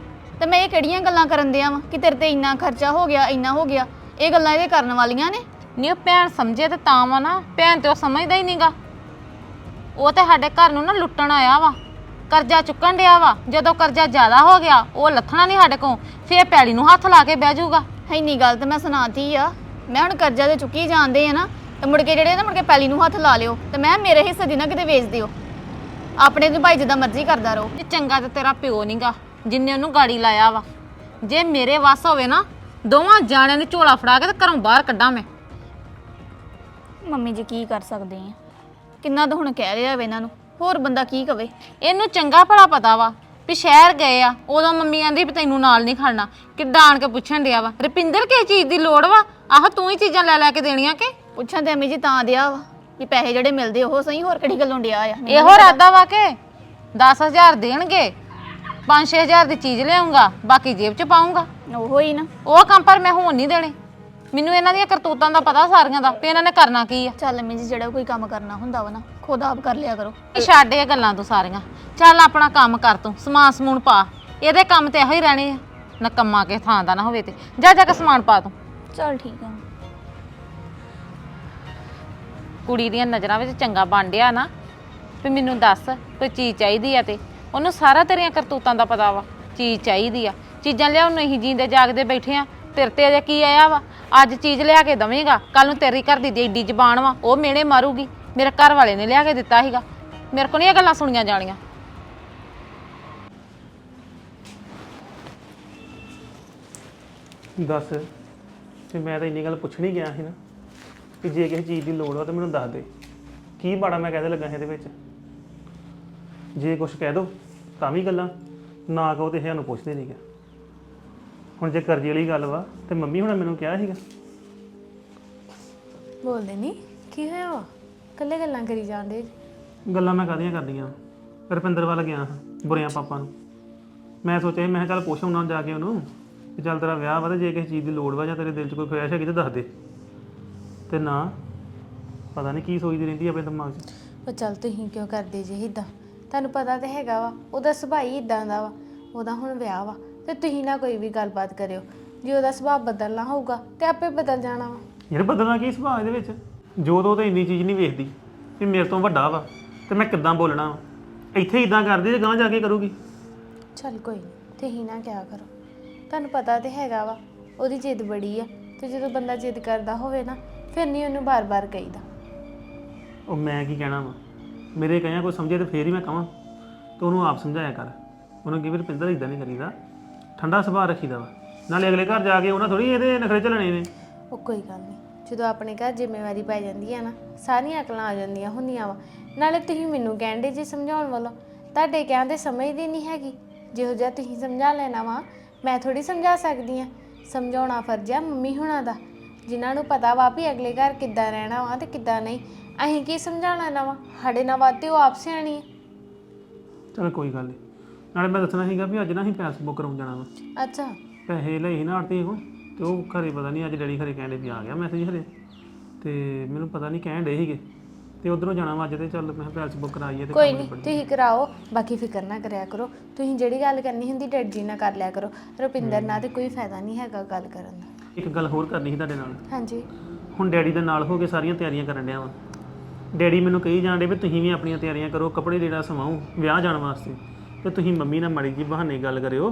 S1: ਤੇ ਮੈਂ ਇਹ ਕਿਹੜੀਆਂ ਗੱਲਾਂ ਕਰਨ ਦਿਆ ਵਾ ਕਿ ਤੇਰੇ ਤੇ ਇੰਨਾ ਖਰਚਾ ਹੋ ਗਿਆ ਇੰਨਾ ਹੋ ਗਿਆ ਇਹ ਗੱਲਾਂ ਇਹਦੇ ਕਰਨ ਵਾਲੀਆਂ ਨੇ?
S3: ਨਹੀਂ ਉਹ ਭੈਣ ਸਮਝੇ ਤੇ ਤਾਂ ਵਾ ਨਾ ਭੈਣ ਤੇ ਉਹ ਸਮਝਦਾ ਹੀ ਨਹੀਂਗਾ ਉਹ ਤੇ ਸਾਡੇ ਘਰ ਨੂੰ ਨਾ ਲੁੱਟਣ ਆਇਆ ਵਾ। ਕਰਜ਼ਾ ਚੁੱਕਣ ਡਿਆ ਵਾ ਜਦੋਂ ਕਰਜ਼ਾ ਜ਼ਿਆਦਾ ਹੋ ਗਿਆ ਉਹ ਲੱਥਣਾ ਨਹੀਂ ਸਾਡੇ ਕੋਲ ਫੇਰ ਪੈਲੀ ਨੂੰ ਹੱਥ ਲਾ ਕੇ ਬਹਿ ਜਾਊਗਾ।
S1: ਇੰਨੀ ਗੱਲ ਤੇ ਮੈਂ ਸੁਣਾਤੀ ਆ। ਮੈਂ ਹੁਣ ਕਰਜ਼ਾ ਤੇ ਚੁੱਕੀ ਜਾਂਦੇ ਆ ਨਾ ਤੇ ਮੁੜ ਕੇ ਜਿਹੜੇ ਨਾ ਮੁੜ ਕੇ ਪੈਲੀ ਨੂੰ ਹੱਥ ਲਾ ਲਿਓ ਤੇ ਮੈਂ ਮੇਰੇ ਹਿੱਸੇ ਦੀ ਨਾ ਕਿਤੇ ਵੇਚ ਦਿਓ। ਆਪਣੇ ਨੂੰ ਭਾਈ ਜਿੱਦਾਂ ਮਰਜ਼ੀ ਕਰਦਾ ਰਹੋ।
S3: ਇਹ ਚੰਗਾ ਤੇ ਤੇਰਾ ਪਿਓ ਨਹੀਂਗਾ ਜਿੰਨੇ ਉਹਨੂੰ ਗਾੜੀ ਲਾਇਆ ਵਾ। ਜੇ ਮੇਰੇ ਵੱਸ ਹੋਵੇ ਨਾ ਦੋਵਾਂ ਜਾਣਿਆਂ ਨੂੰ ਝੋਲਾ ਫੜਾ ਕੇ ਤੇ ਘਰੋਂ ਬਾਹਰ ਕੱਢਾਂ ਮੈਂ।
S1: ਮੰਮੀ ਜੀ ਕੀ ਕਰ ਸਕਦੇ ਆ? ਕਿੰਨਾ ਤਾਂ ਹੁਣ ਕਹਿ ਰਿਹਾ ਵੇ ਇਹਨਾਂ ਨੂੰ। ਹੋਰ ਬੰਦਾ ਕੀ ਕਵੇ?
S3: ਇਹਨੂੰ ਚੰਗਾ ਭਲਾ ਪਤਾ ਵਾ ਵੀ ਸ਼ਹਿਰ ਗਏ ਆ ਉਦੋਂ ਮੰਮੀ ਕਹਿੰਦੀ ਵੀ ਤੈਨੂੰ ਨਾਲ ਨਹੀਂ ਖੜਨਾ। ਕਿੱਦਾਂ ਆਣ ਕੇ ਪੁੱਛਣ ਡਿਆ ਵਾ ਰੁਪਿੰਦਰ ਕਿਸ ਚੀਜ਼ ਦੀ ਲੋੜ ਵਾ? ਆਹ ਤੂੰ ਹੀ ਚੀਜ਼ਾਂ ਲੈ ਲੈ ਕੇ ਦੇਣੀਆਂ ਕਿ?
S1: ਪੁੱਛਾਂ ਤੇ ਅਮੀ ਜੀ ਤਾਂ ਦਿਆ ਵਾ ਵੀ ਪੈਸੇ ਜਿਹੜੇ ਮਿਲਦੇ ਉਹ ਸਹੀ ਹੋਰ ਕਿਹੜੀ ਗੱਲੋਂ ਡਿਆ ਆ?
S3: ਇਹੋ ਰਾਦਾ ਵਾ ਕਿ 10000 ਦੇਣਗੇ 5-6000 ਦੀ ਚੀਜ਼ ਲਿਆਉਂਗਾ ਬਾਕੀ ਜੇਬ 'ਚ ਪਾਉਂਗਾ।
S1: ਉਹੋ ਹੀ ਨਾ।
S3: ਉਹ ਕੰਮ ਪਰ ਮੈਂ ਹੋਣ ਨਹੀਂ ਦੇਣੇ। ਮੈਨੂੰ ਇਹਨਾਂ ਦੀਆਂ ਕਰਤੂਤਾਂ ਦਾ ਪਤਾ ਸਾਰੀਆਂ ਦਾ ਵੀ ਇਹਨਾਂ ਨੇ ਕਰਨਾ ਕੀ ਆ।
S1: ਚੱਲ ਅਮੀ ਜੀ ਜਿਹੜਾ ਕੋਈ ਕੰਮ ਕਰਨਾ ਹੁੰਦਾ ਵਾ ਨਾ ਖੁਦ ਆਪ ਕਰ ਲਿਆ ਕਰੋ।
S3: ਇਹ ਛੱਡ ਇਹ ਗੱਲਾਂ ਤੂੰ ਸਾਰੀਆਂ। ਚੱਲ ਆਪਣਾ ਕੰਮ ਕਰ ਤੂੰ ਸਮਾਨ ਸਮੂਨ ਪਾ। ਇਹਦੇ ਕੰਮ ਤੇ ਇਹੋ ਹੀ ਰਹਿਣੇ ਆ। ਨਾ ਕੰਮਾਂ ਕੇ ਥਾਂ ਦਾ ਨਾ ਹੋਵੇ ਤੇ। ਜਾ ਜਾ ਕੇ ਸਮਾਨ ਪਾ ਤੂੰ।
S1: ਚੱਲ ਠੀਕ ਆ।
S3: ਕੁੜੀ ਦੀਆਂ ਨਜ਼ਰਾਂ ਵਿੱਚ ਚੰਗਾ ਬਣ ਡਿਆ ਨਾ ਵੀ ਮੈਨੂੰ ਦੱਸ ਕੋਈ ਚੀਜ਼ ਚਾਹੀਦੀ ਆ ਤੇ। ਉਹਨੂੰ ਸਾਰਾ ਤੇਰੀਆਂ ਕਰਤੂਤਾਂ ਦਾ ਪਤਾ ਵਾ। ਚੀਜ਼ ਚਾਹੀਦੀ ਆ। ਚੀਜ਼ਾਂ ਲਿਆਉਣ ਨੂੰ ਅਸੀਂ ਜੀਂਦੇ ਜਾਗਦੇ ਬੈਠੇ ਆ। ਤੇਰੇ ਤੇ ਅਜੇ ਕੀ ਆਇਆ ਵਾ? ਅੱਜ ਚੀਜ਼ ਲਿਆ ਕੇ ਦਵੇਂਗਾ। ਕੱਲ ਨੂੰ ਤੇਰੀ ਘਰ ਦੀ ਦੀ ਏਡੀ ਜ਼ਬਾਨ ਵਾ, ਉਹ ਮੇਨੇ ਮਾਰੂਗੀ। ਮੇਰੇ ਘਰ ਵਾਲੇ ਨੇ ਲਿਆ ਕੇ ਦਿੱਤਾ ਸੀਗਾ। ਮੇਰੇ ਕੋਲ ਨਹੀਂ ਇਹ ਗੱਲਾਂ ਸੁਣੀਆਂ ਜਾਣੀਆਂ।
S2: ਦੱਸ ਤੇ ਮੈਂ ਤਾਂ ਇੰਨੀ ਗੱਲ ਪੁੱਛਣੀ ਗਿਆ ਸੀ ਨਾ ਕਿ ਜੇ ਕਿਸੇ ਚੀਜ਼ ਦੀ ਲੋੜ ਹੋ ਤਾਂ ਮੈਨੂੰ ਦੱਸ ਦੇ। ਕੀ ਬਾੜਾ ਮੈਂ ਕਹਦੇ ਲੱਗਾ ਸੀ ਇਹਦੇ ਵਿੱਚ? ਜੇ ਕੁਝ ਕਹਿ ਦੋ, ਤਾਂ ਵੀ ਗੱਲਾਂ, ਨਾ ਕਹੋ ਤੇ ਸਾਨੂੰ ਪੁੱਛਦੇ ਨਹੀਂਗਾ ਹੁਣ ਜੇ ਕਰਜ਼ੇ ਵਾਲੀ ਗੱਲ ਵਾ ਤੇ ਮੰਮੀ ਹੁਣਾਂ ਮੈਨੂੰ ਕਿਹਾ ਸੀਗਾ।
S4: ਬੋਲਦੇ ਨਹੀਂ ਕੀ ਹੋਇਆ ਵਾ? ਕੱਲੇ ਗੱਲਾਂ ਕਰੀ ਜਾਂਦੇ
S2: ਗੱਲਾਂ ਮੈਂ ਕਾਹਦੀਆਂ ਕਰਦੀਆਂ? ਰੁਪਿੰਦਰ ਵੱਲ ਗਿਆ ਹਾਂ ਬੁਰਿਆਂ ਪਾਪਾ ਨੂੰ। ਮੈਂ ਸੋਚਿਆ ਸੀ ਮੈਂ ਕਿਹਾ ਚੱਲ ਪੁੱਛ ਆਉਣਾ ਜਾ ਕੇ ਉਹਨੂੰ ਕਿ ਚੱਲ ਤੇਰਾ ਵਿਆਹ ਵਾ ਤੇ ਜੇ ਕਿਸੇ ਚੀਜ਼ ਦੀ ਲੋੜ ਵਾ ਜਾਂ ਤੇਰੇ ਦਿਲ 'ਚ ਕੋਈ ਖੁਆਇਸ਼ ਹੈਗੀ ਤਾਂ ਦੱਸ ਦੇ। ਤੇ ਨਾ ਪਤਾ ਨਹੀਂ ਕੀ ਸੋਚਦੀ ਰਹਿੰਦੀ ਆ ਆਪਣੇ ਦਿਮਾਗ 'ਚ।
S4: ਉਹ ਚੱਲ ਤੁਸੀਂ ਕਿਉਂ ਕਰਦੇ ਜੇ ਇਦਾਂ ਤੁਹਾਨੂੰ ਪਤਾ ਤੇ ਹੈਗਾ ਵਾ ਉਹਦਾ ਸੁਭਾਅ ਹੀ ਇਦਾਂ ਦਾ ਵਾ ਉਹਦਾ ਹੁਣ ਵਿਆਹ ਵਾ। ਤੇ ਤੁਸੀਂ ਨਾ ਕੋਈ ਵੀ ਗੱਲਬਾਤ ਕਰਿਓ। ਜੇ ਉਹਦਾ ਸੁਭਾਅ ਬਦਲਣਾ ਹੋਊਗਾ ਤੇ ਆਪੇ ਬਦਲ ਜਾਣਾ ਵਾ।
S2: ਯਾਰ ਬਦਲਣਾ ਕੀ ਸੁਭਾਅ ਇਹਦੇ ਵਿੱਚ? ਜੋ ਤੋਂ ਤਾਂ ਇੰਨੀ ਚੀਜ਼ ਨਹੀਂ ਵੇਖਦੀ ਵੀ ਮੇਰੇ ਤੋਂ ਵੱਡਾ ਵਾ ਤੇ ਮੈਂ ਕਿੱਦਾਂ ਬੋਲਣਾ ਵਾ। ਇੱਥੇ ਇਦਾਂ ਕਰਦੀ ਤੇ ਗਾਂ ਜਾ ਕੇ ਕਰੂਗੀ।
S4: ਚੱਲ ਕੋਈ ਨਹੀਂ ਤੁਸੀਂ ਨਾ ਕਿਆ ਕਰੋ। ਤੁਹਾਨੂੰ ਪਤਾ ਤੇ ਹੈਗਾ ਵਾ ਉਹਦੀ ਜਿੱਦ ਬੜੀ ਆ ਤੇ ਜਦੋਂ ਬੰਦਾ ਜਿੱਦ ਕਰਦਾ ਹੋਵੇ ਨਾ ਫਿਰ ਨਹੀਂ ਉਹਨੂੰ ਬਾਰ-ਬਾਰ ਕਹੀਦਾ।
S2: ਉਹ ਮੈਂ ਕੀ ਕਹਿਣਾ ਵਾ? ਮੇਰੇ ਕਹਿਆ ਕੋਈ ਸਮਝੇ ਤੇ ਫੇਰ ਹੀ ਮੈਂ ਕਹਾਂ। ਤੂੰ ਉਹਨੂੰ ਆਪ ਸਮਝਾਇਆ ਕਰ। ਉਹਨੂੰ ਕੀ ਵੀ ਰੁਪਿੰਦਰ ਇਦਾਂ ਨਹੀਂ ਕਰੀਦਾ। ਠੰਡਾ ਸੁਭਾਅ ਰੱਖੀਦਾ ਵਾ। ਨਾਲੇ ਅਗਲੇ ਘਰ ਜਾ ਕੇ ਉਹਨਾਂ ਥੋੜੀ ਇਹਦੇ ਨਖਰੇ ਚੱਲਣੇ ਨੇ।
S4: ਉਹ ਕੋਈ ਗੱਲ ਨਹੀਂ। ਜਦੋਂ ਆਪਣੇ ਘਰ ਜ਼ਿੰਮੇਵਾਰੀ ਪੈ ਜਾਂਦੀ ਆ ਨਾ ਸਾਰੀਆਂ ਅਕਲਾਂ ਆ ਜਾਂਦੀਆਂ ਹੁੰਦੀਆਂ ਵਾ। ਨਾਲੇ ਤੁਸੀਂ ਮੈਨੂੰ ਕਹਿੰਦੇ ਜੇ ਸਮਝਾਉਣ ਵੱਲੋਂ ਤੁਹਾਡੇ ਕਹਿੰਦੇ ਸਮਝਦੀ ਨਹੀਂ ਹੈਗੀ। ਜਿਹੋ ਜਿਹਾ ਤੁਸੀਂ ਸਮਝਾ ਲੈਣਾ ਵਾ ਮੈਂ ਥੋੜੀ ਸਮਝਾ ਸਕਦੀ ਆ। ਸਮਝਾਉਣਾ ਫਰਜ਼ ਆ ਮੰਮੀ ਹੁਣਾਂ ਦਾ। ਜਿਨ੍ਹਾਂ ਨੂੰ ਪਤਾ ਵਾ ਵੀ ਅਗਲੇ ਘਰ ਕਿੱਦਾਂ ਰਹਿਣਾ ਵਾ ਤੇ ਕਿੱਦਾਂ ਨਹੀਂ। ਅਸੀਂ ਕੀ ਸਮਝਾ ਲੈਣਾ ਵਾ? ਸਾਡੇ ਨਾਲ ਵਾਤੇ ਉਹ ਆਪ ਸਿਆਣੀ ਆ।
S2: ਚਲ ਕੋਈ ਗੱਲ ਨਹੀਂ ਨਾਲੇ ਮੈਂ ਦੱਸਣਾ ਸੀਗਾ ਵੀ ਅੱਜ ਨਾ ਅਸੀਂ ਪੈਸ ਬੁੱਕ ਕਰਾਉਣ ਜਾਣਾ ਵਾ।
S4: ਅੱਛਾ।
S2: ਪੈਸੇ ਲਏ ਸੀ ਨਾ ਆਰਤੀ ਕੋ ਤੇ ਉਹ ਘਰੇ ਪਤਾ ਨਹੀਂ ਅੱਜ ਡੈਡੀ ਘਰੇ ਕਹਿੰਦੇ ਵੀ ਆ ਗਿਆ ਮੈਸੇਜ ਹਰੇ ਤੇ ਮੈਨੂੰ ਪਤਾ ਨਹੀਂ ਕਹਿਣ ਡੇ ਸੀਗੇ। ਤੇ ਉਧਰੋਂ ਜਾਣਾ ਵਾ ਅੱਜ ਤੇ ਚੱਲ ਮੈਂ ਪੈਸ ਬੁੱਕ ਕਰਾਈਏ ਤੇ
S4: ਕੋਈ
S2: ਕੰਮ
S4: ਨਹੀਂ
S2: ਨਿਬੜ
S4: ਤੁਸੀਂ ਕਰਾਓ ਬਾਕੀ ਫਿਕਰ ਨਾ ਕਰਿਆ ਕਰੋ। ਤੁਸੀਂ ਜਿਹੜੀ ਗੱਲ ਕਰਨੀ ਹੁੰਦੀ ਡੈਡ ਜੀ ਨਾਲ ਕਰ ਲਿਆ ਕਰੋ। ਰੁਪਿੰਦਰ ਨਾਲ ਤੇ ਕੋਈ ਫਾਇਦਾ ਨਹੀਂ ਹੈਗਾ ਗੱਲ ਕਰਨ ਦਾ।
S2: ਇੱਕ ਗੱਲ ਹੋਰ ਕਰਨੀ ਸੀ ਤੁਹਾਡੇ ਨਾਲ।
S4: ਹਾਂਜੀ।
S2: ਹੁਣ ਡੈਡੀ ਦੇ ਨਾਲ ਹੋ ਕੇ ਸਾਰੀਆਂ ਤਿਆਰੀਆਂ ਕਰਨ ਡਿਆ ਵਾਂ। ਡੈਡੀ ਮੈਨੂੰ ਕਹੀ ਜਾਂਦੇ ਵੀ ਤੁਸੀਂ ਵੀ ਆਪਣੀਆਂ ਤਿਆਰੀਆਂ ਕਰੋ ਕੱਪੜੇ ਜਿਹੜਾ ਸਵਾਓ ਵਿਆਹ ਜਾਣ ਵਾਸਤੇ। ਤੇ ਤੁਸੀਂ ਮੰਮੀ ਨਾਲ ਮਾੜੀ ਜੀ ਬਹਾਨੇ ਗੱਲ ਕਰਿਓ।